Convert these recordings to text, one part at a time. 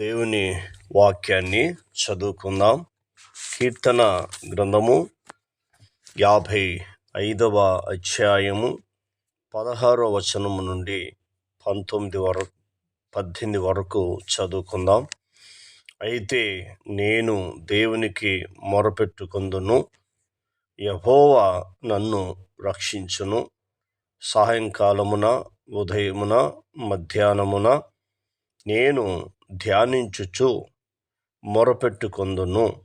దేవుని వాక్యాన్ని చదువుకుందాం. కీర్తన గ్రంథము యాభై ఐదవ అధ్యాయము పదహారవ వచనము నుండి పంతొమ్మిది వరకు పద్దెనిమిది వరకు చదువుకుందాం. అయితే నేను దేవునికి మొరపెట్టుకుందును. యహోవా నన్ను రక్షించును. సాయంకాలమున ఉదయమున మధ్యాహ్నమున నేను ధ్యానించుచు మొరపెట్టుకొందును.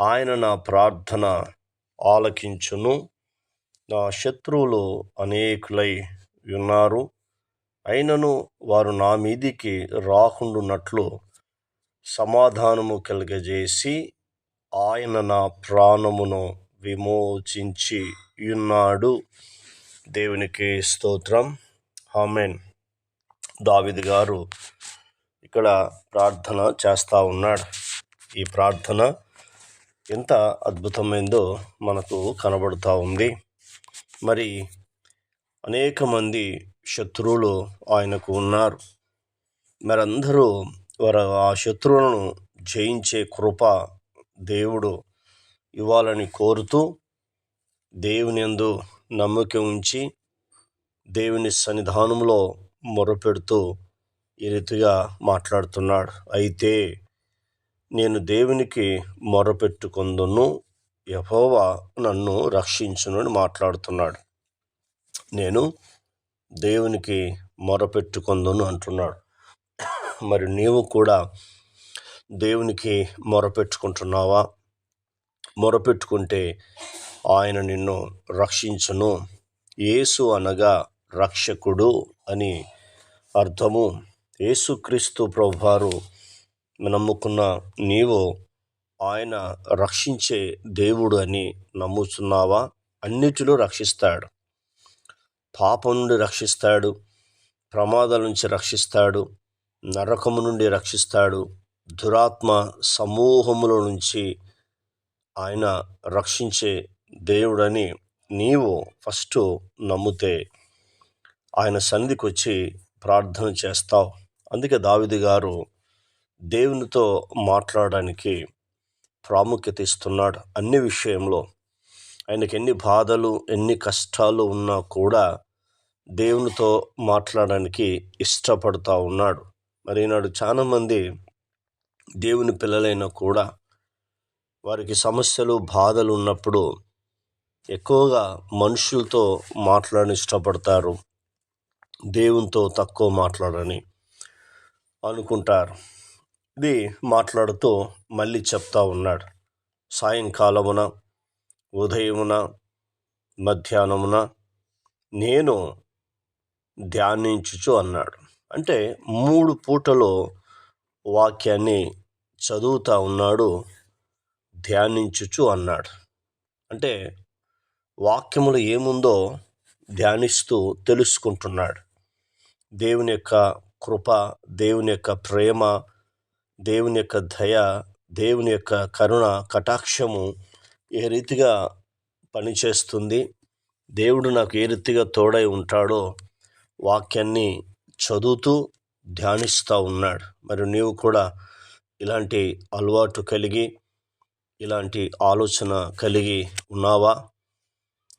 ఆయన నా ప్రార్థన ఆలకించును. నా శత్రువులు అనేకులై ఉన్నారు. అయినను వారు నా మీదికి రాకుండునట్లు సమాధానము కలిగజేసి ఆయన నా ప్రాణమును విమోచించి ఉన్నాడు. దేవునికి స్తోత్రం. హామెన్ దావిది గారు ఇక్కడ ప్రార్థన చేస్తూ ఉన్నాడు. ఈ ప్రార్థన ఎంత అద్భుతమైందో మనకు కనబడుతూ ఉంది. మరి అనేక మంది శత్రువులు ఆయనకు ఉన్నారు. మరి అందరూ వారు ఆ శత్రువులను జయించే కృప దేవుడు ఇవ్వాలని కోరుతూ దేవుని యందు నమ్మకం ఉంచి దేవుని సన్నిధానంలో మొరపెడుతూ ఈ రీతిగా మాట్లాడుతున్నాడు. అయితే నేను దేవునికి మొరపెట్టుకుందును యహోవా నన్ను రక్షించును అని మాట్లాడుతున్నాడు. నేను దేవునికి మొరపెట్టుకుందును అంటున్నాడు. మరి నీవు కూడా దేవునికి మొరపెట్టుకుంటున్నావా? మొరపెట్టుకుంటే ఆయన నిన్ను రక్షించును. యేసు అనగా రక్షకుడు అని అర్థము. యేసుక్రీస్తు ప్రభువారు నమ్ముకున్న నీవు ఆయన రక్షించే దేవుడు అని నమ్ముతున్నావా అన్నిటిలో రక్షిస్తాడు. పాపం నుండి రక్షిస్తాడు. ప్రమాదాల నుంచి రక్షిస్తాడు. నరకము నుండి రక్షిస్తాడు. దురాత్మ సమూహముల నుంచి ఆయన రక్షించే దేవుడని నీవు ఫస్ట్ నమ్మితే ఆయన సన్నిధికి వచ్చి ప్రార్థన చేస్తావు. అందుకే దావిది గారు దేవునితో మాట్లాడడానికి ప్రాముఖ్యత ఇస్తున్నాడు. అన్ని విషయంలో ఆయనకి ఎన్ని బాధలు ఎన్ని కష్టాలు ఉన్నా కూడా దేవునితో మాట్లాడడానికి ఇష్టపడుతూ ఉన్నాడు. మరి ఈనాడు చాలామంది దేవుని పిల్లలైనా కూడా వారికి సమస్యలు బాధలు ఉన్నప్పుడు ఎక్కువగా మనుషులతో మాట్లాడని ఇష్టపడతారు. దేవునితో తక్కువ మాట్లాడని. అనుకుంటారు. ఇది మాట్లాడుతూ మళ్ళీ చెప్తా ఉన్నాడు. సాయంకాలమున ఉదయమున మధ్యాహ్నమున నేను ధ్యానించుచు అన్నాడు. అంటే మూడు పూటలో వాక్యాన్ని చదువుతా ఉన్నాడు ధ్యానించుచు అన్నాడు. అంటే వాక్యములు ఏముందో ధ్యానిస్తూ తెలుసుకుంటున్నాడు. దేవుని యొక్క కృప దేవుని యొక్క ప్రేమ దేవుని యొక్క దయ దేవుని యొక్క కరుణ కటాక్షము ఏ రీతిగా పనిచేస్తుంది? దేవుడు నాకు ఏ రీతిగా తోడై ఉంటాడో వాక్యాన్ని చదువుతూ ధ్యానిస్తూ ఉన్నాడు. మరి నీవు కూడా ఇలాంటి అలవాటు కలిగి ఇలాంటి ఆలోచన కలిగి ఉన్నావా?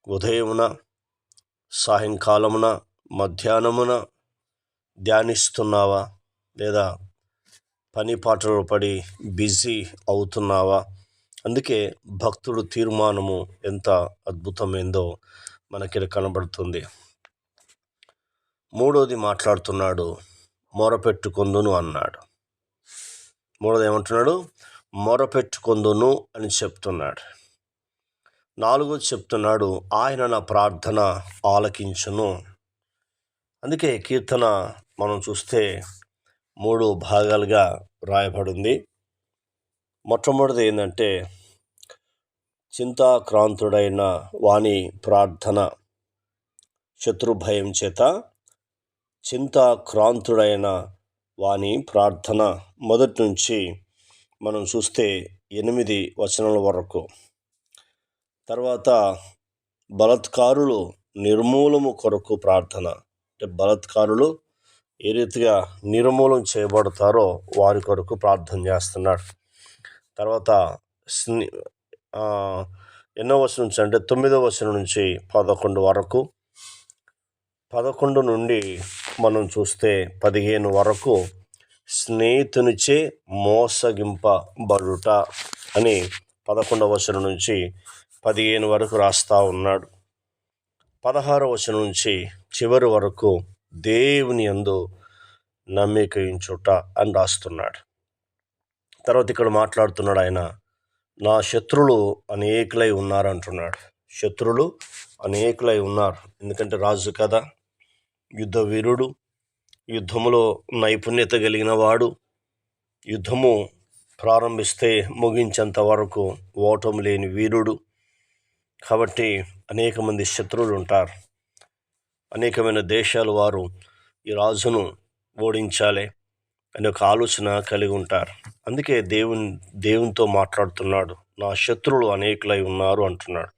ఉదయమున సాయంకాలమున మధ్యాహ్నమున ధ్యానిస్తున్నావా? లేదా పని పాటలు పడి బిజీ అవుతున్నావా? అందుకే భక్తుడు తీర్మానము ఎంత అద్భుతమైందో మనకి కనబడుతుంది. మూడోది మాట్లాడుతున్నాడు మొరపెట్టుకొందును అన్నాడు. మూడోది ఏమంటున్నాడు? మొరపెట్టుకొందును అని చెప్తున్నాడు. నాలుగోది చెప్తున్నాడు ఆయన నా ప్రార్థన ఆలకించును. అందుకే కీర్తన మనం చూస్తే మూడు భాగాలుగా రాయబడింది. మొట్టమొదటిది ఏంటంటే చింతాక్రాంతుడైన వాణి ప్రార్థన శత్రుభయం చేత చింతాక్రాంతుడైన వాణి ప్రార్థన మొదటి నుంచి మనం చూస్తే ఎనిమిది వచనాల వరకు. తర్వాత బలత్కారులు నిర్మూలము కొరకు ప్రార్థన. అంటే బలత్కారులు ఏ రీతిగా నిర్మూలన చేయబడతారో వారి కొరకు ప్రార్థన చేస్తున్నాడు. తర్వాత ఎన్నో వచనం నుంచి అంటే తొమ్మిదో వచనం నుంచి పదకొండు వరకు పదకొండు నుండి మనం చూస్తే పదిహేను వరకు స్నేహితునిచే మోసగింపబడుట అని పదకొండవ వచనం నుంచి పదిహేను వరకు రాస్తూ ఉన్నాడు. పదహారవ వచనం నుంచి చివరి వరకు దేవుని యందు నమ్మికయించుట అని రాస్తున్నాడు. తర్వాత ఇక్కడ మాట్లాడుతున్నాడు ఆయన నా శత్రులు అనేకులై ఉన్నారు అంటున్నాడు. శత్రులు అనేకులై ఉన్నారు. ఎందుకంటే రాజు కదా యుద్ధ వీరుడు యుద్ధములో నైపుణ్యత కలిగిన వాడు. యుద్ధము ప్రారంభిస్తే ముగించేంత వరకు ఓటమి లేని వీరుడు. కాబట్టి అనేక మంది శత్రువులు ఉంటారు. అనేకమైన దేశాల వారు ఈ రాజును ఓడించాలి అనే ఒక ఆలోచన కలిగి ఉంటారు. అందుకే దేవుని దేవునితో మాట్లాడుతున్నాడు. నా శత్రువులు అనేకులై ఉన్నారు అంటున్నాడు.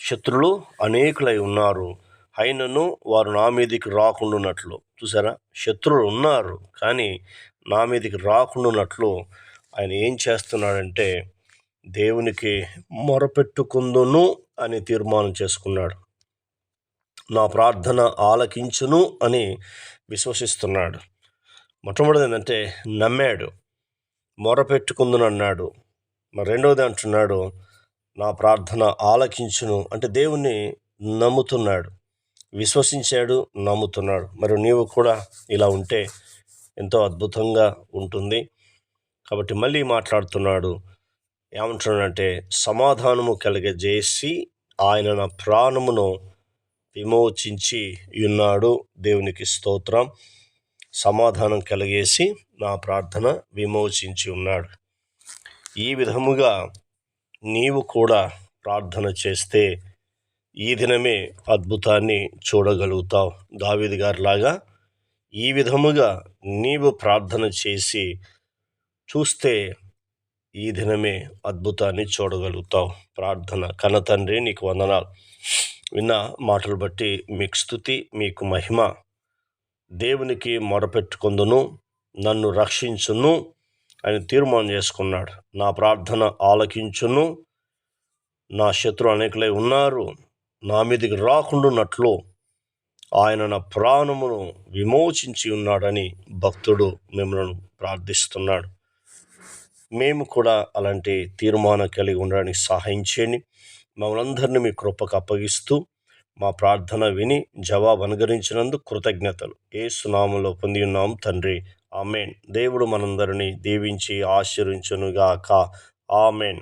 శత్రులు అనేకులై ఉన్నారు. అయినను వారు నా మీదికి రాకుండానట్లు. చూసారా? శత్రువులు ఉన్నారు కానీ నా మీదికి రాకుండానట్లు ఆయన ఏం చేస్తున్నాడంటే దేవునికి మొరపెట్టుకుందును అని తీర్మానం చేసుకున్నాడు. నా ప్రార్థన ఆలకించును అని విశ్వసిస్తున్నాడు. మొట్టమొదటిది ఏంటంటే నమ్మాడు. మొరపెట్టుకుందును అన్నాడు. మరి రెండవది అంటున్నాడు నా ప్రార్థన ఆలకించును అంటే దేవుణ్ణి నమ్ముతున్నాడు. విశ్వసించాడు నమ్ముతున్నాడు. మరి నీవు కూడా ఇలా ఉంటే ఎంతో అద్భుతంగా ఉంటుంది. కాబట్టి మళ్ళీ మాట్లాడుతున్నాడు. ఏమంటున్నాడంటే సమాధానము కలిగజేసి ఆయన నా ప్రాణమును విమోచించి ఉన్నాడు. దేవునికి స్తోత్రం. సమాధానం కలిగేసి నా ప్రార్థన విమోచించి ఉన్నాడు. ఈ విధముగా నీవు కూడా ప్రార్థన చేస్తే ఈ దినమే అద్భుతాన్ని చూడగలుగుతావు. దావిది గారిలాగా ఈ విధముగా నీవు ప్రార్థన చేసి చూస్తే ఈ దినమే అద్భుతాన్ని చూడగలుగుతావు. ప్రార్థన. కన్న తండ్రి నీకు వందనాలు. విన్న మాటలు బట్టి మీకు స్థుతి మీకు మహిమ. దేవునికి మొరపెట్టుకుందును నన్ను రక్షించును అని తీర్మానం చేసుకున్నాడు. నా ప్రార్థన ఆలకించును. నా శత్రు అనేకులై ఉన్నారు. నా మీదకి రాకుండానట్లు ఆయన నా ప్రాణమును విమోచించి ఉన్నాడని భక్తుడు మిమ్మల్ని ప్రార్థిస్తున్నాడు. మేము కూడా అలాంటి తీర్మానం కలిగి ఉండడానికి సహాయం చేయండి. మమ్మల్ందరినీ మీ కృపకు అప్పగిస్తూ మా ప్రార్థన విని జవాబు అనుగరించినందుకు కృతజ్ఞతలు. ఏ సునామంలో పొంది ఉన్నాం తండ్రి. ఆమెన్. దేవుడు మనందరినీ దీవించి ఆశీర్వించునుగాక. ఆమెన్.